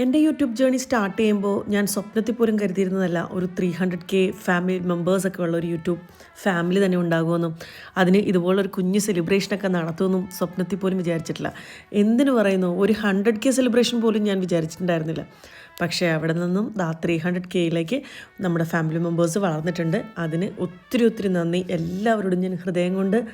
എന്റെ YouTube journey start ചെയ്യുമ്പോൾ ഞാൻ സ്വപ്നത്തിൽ പോലും കരുതിയിരുന്നതല്ല. ഒരു ത്രീ ഹൺഡ്രഡ് കെ ഫാമിലി മെമ്പേഴ്സൊക്കെ ഉള്ള ഒരു യൂട്യൂബ് ഫാമിലി തന്നെ ഉണ്ടാകുമെന്നും അതിന് ഇതുപോലൊരു കുഞ്ഞ് സെലിബ്രേഷനൊക്കെ നടത്തുമെന്നും സ്വപ്നത്തിൽ പോലും വിചാരിച്ചിട്ടില്ല. എന്തിനു പറയുന്നു? ഒരു ഹൺഡ്രഡ് കെ സെലിബ്രേഷൻ പോലും ഞാൻ വിചാരിച്ചിട്ടുണ്ടായിരുന്നില്ല. പക്ഷേ അവിടെ നിന്നും ദാ ത്രീ ഹൺഡ്രഡ് കെയിലേക്ക് നമ്മുടെ ഫാമിലി മെമ്പേഴ്സ് വളർന്നിട്ടുണ്ട്. അതിന് ഒത്തിരി ഒത്തിരി നന്ദി. എല്ലാവരോടും ഞാൻ ഹൃദയം കൊണ്ട്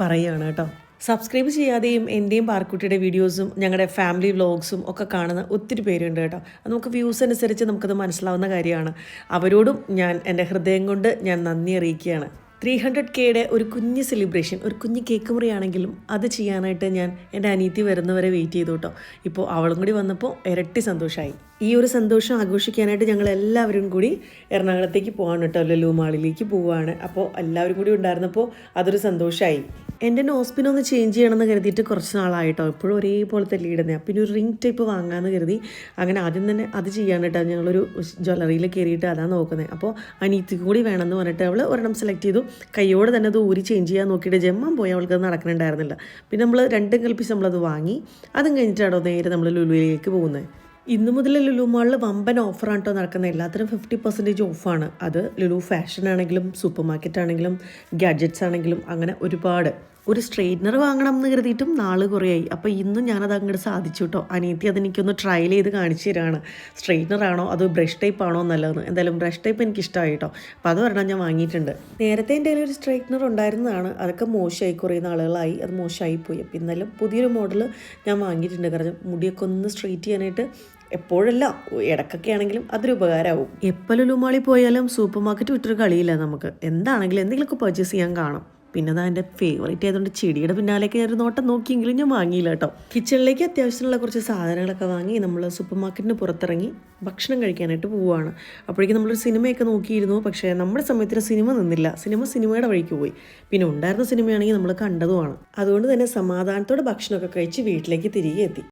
പറയുകയാണ് കേട്ടോ. സബ്സ്ക്രൈബ് ചെയ്യാതെയും എന്റെയും പാർക്കുട്ടിയുടെ വീഡിയോസും ഞങ്ങളുടെ ഫാമിലി വ്ളോഗ്സും ഒക്കെ കാണുന്ന ഒത്തിരി പേരുണ്ട് കേട്ടോ. അത് നമുക്ക് വ്യൂസ് അനുസരിച്ച് നമുക്കത് മനസ്സിലാവുന്ന കാര്യമാണ്. അവരോടും ഞാൻ എന്റെ ഹൃദയം കൊണ്ട് ഞാൻ നന്ദി അറിയിക്കുകയാണ്. ത്രീ ഹൺഡ്രഡ് കെയുടെ ഒരു കുഞ്ഞ് സെലിബ്രേഷൻ ഒരു കുഞ്ഞ് കേക്ക് മുറിയാണെങ്കിലും അത് ചെയ്യാനായിട്ട് ഞാൻ എന്റെ അനീതി വരുന്നവരെ വെയിറ്റ് ചെയ്തു കേട്ടോ. ഇപ്പോൾ അവളും കൂടി വന്നപ്പോൾ ഇരട്ടി സന്തോഷമായി ഈ ഒരു സന്തോഷം ആഘോഷിക്കാനായിട്ട് ഞങ്ങൾ എല്ലാവരും കൂടി എറണാകുളത്തേക്ക് പോകാൻ കേട്ടോ ലുലു മാളിലേക്ക് പോവുകയാണ് അപ്പോൾ എല്ലാവരും കൂടി ഉണ്ടായിരുന്നപ്പോൾ അതൊരു സന്തോഷമായി എന്റെ നോസ്പിൻ ഒന്ന് ചേഞ്ച് ചെയ്യണമെന്ന് കരുതിയിട്ട് കുറച്ച് നാളായിട്ടോ. എപ്പോഴും ഒരേപോലത്തെ ഇടുന്നത് പിന്നെ ഒരു റിംഗ് ടൈപ്പ് വാങ്ങാമെന്ന് കരുതി അങ്ങനെ ആദ്യം തന്നെ അത് ചെയ്യാൻ കേട്ടോ ഞങ്ങളൊരു ജ്വല്ലറിയിൽ കയറിയിട്ട് അതാണ് നോക്കുന്നത് അപ്പോൾ അനീത്തിക്ക് കൂടി വേണമെന്ന് പറഞ്ഞിട്ട് അവൾ ഒരെണ്ണം സെലക്ട് ചെയ്തു. കൈയോടെ തന്നെ അത് ഊരി ചേഞ്ച് ചെയ്യാൻ നോക്കിയിട്ട് ജമ്മം പോയി അവൾക്ക് അത് നടക്കണുണ്ടായിരുന്നില്ല. പിന്നെ നമ്മൾ രണ്ടും കൽപ്പിച്ച് നമ്മളത് വാങ്ങി. അതും കഴിഞ്ഞിട്ടാണോ നേരെ നമ്മൾ ലുലുവിലേക്ക് പോകുന്നത് ഇന്നു മുതൽ ലുലു മാളിൽ വമ്പൻ ഓഫറാണ് കേട്ടോ നടക്കുന്നത് എല്ലാത്തിനും ഫിഫ്റ്റി പെർസെന്റേജ് ഓഫാണ് അത് ലുലു ഫാഷൻ ആണെങ്കിലും സൂപ്പർ മാർക്കറ്റ് ആണെങ്കിലും ഗാഡ്ജറ്റ്സ് ആണെങ്കിലും അങ്ങനെ ഒരുപാട്. ഒരു സ്ട്രെയിറ്റ്നർ വാങ്ങണം എന്ന് കരുതിയിട്ടും നാൾ കുറേയായി. അപ്പോൾ ഇന്നും ഞാനത് അങ്ങോട്ട് സാധിച്ചു കേട്ടോ അനിയത്തി അതെനിക്കൊന്ന് ട്രയൽ ചെയ്ത് കാണിച്ചു തരാണ്. സ്ട്രെയിറ്റ്നർ ആണോ അതോ ബ്രഷ് ടൈപ്പ് ആണോ നല്ലതെന്ന്. എന്തായാലും ബ്രഷ് ടൈപ്പ് എനിക്ക് ഇഷ്ടമായി കേട്ടോ അപ്പോൾ അത് ഒരെണ്ണം ഞാൻ വാങ്ങിയിട്ടുണ്ട്. നേരത്തെ എന്റെ ഒരു സ്ട്രെയിറ്റ്നർ ഉണ്ടായിരുന്നതാണ്. അതൊക്കെ മോശമായി കുറേ നാളുകളായി. അത് മോശമായി പോയി. അപ്പോൾ ഇന്നലെ പുതിയൊരു മോഡൽ ഞാൻ വാങ്ങിയിട്ടുണ്ട്. കാരണം മുടിയൊക്കെ ഒന്ന് സ്ട്രെയിറ്റ് ചെയ്യാനായിട്ട് എപ്പോഴല്ല ഇടക്കൊക്കെ ആണെങ്കിലും അതൊരു ഉപകാരമാവും എപ്പോൾ ലുലുമാളി പോയാലും സൂപ്പർ മാർക്കറ്റ് വിട്ടൊരു കളിയില്ല നമുക്ക്. എന്താണെങ്കിലും എന്തെങ്കിലുമൊക്കെ പർച്ചേസ് ചെയ്യാൻ കാണും. പിന്നെ അതാ എന്റെ ഫേവറേറ്റ് ആയതുകൊണ്ട് ചെടിയുടെ പിന്നാലേക്ക് ഞാൻ ഒരു നോട്ടം നോക്കിയെങ്കിലും ഞാൻ വാങ്ങിയില്ല കേട്ടോ. കിച്ചണിലേക്ക് അത്യാവശ്യമുള്ള കുറച്ച് സാധനങ്ങളൊക്കെ വാങ്ങി നമ്മൾ സൂപ്പർ മാർക്കറ്റിന് പുറത്തിറങ്ങി ഭക്ഷണം കഴിക്കാനായിട്ട് പോവുകയാണ്. അപ്പോഴേക്കും നമ്മളൊരു സിനിമയൊക്കെ നോക്കിയിരുന്നു. പക്ഷേ നമ്മുടെ സമയത്തിന് സിനിമ നിന്നില്ല. സിനിമ സിനിമയുടെ വഴിക്ക് പോയി. പിന്നെ ഉണ്ടായിരുന്ന സിനിമയാണെങ്കിൽ നമ്മൾ കണ്ടതുമാണ്. അതുകൊണ്ട് തന്നെ സമാധാനത്തോടെ ഭക്ഷണമൊക്കെ കഴിച്ച് വീട്ടിലേക്ക് തിരികെ എത്തി.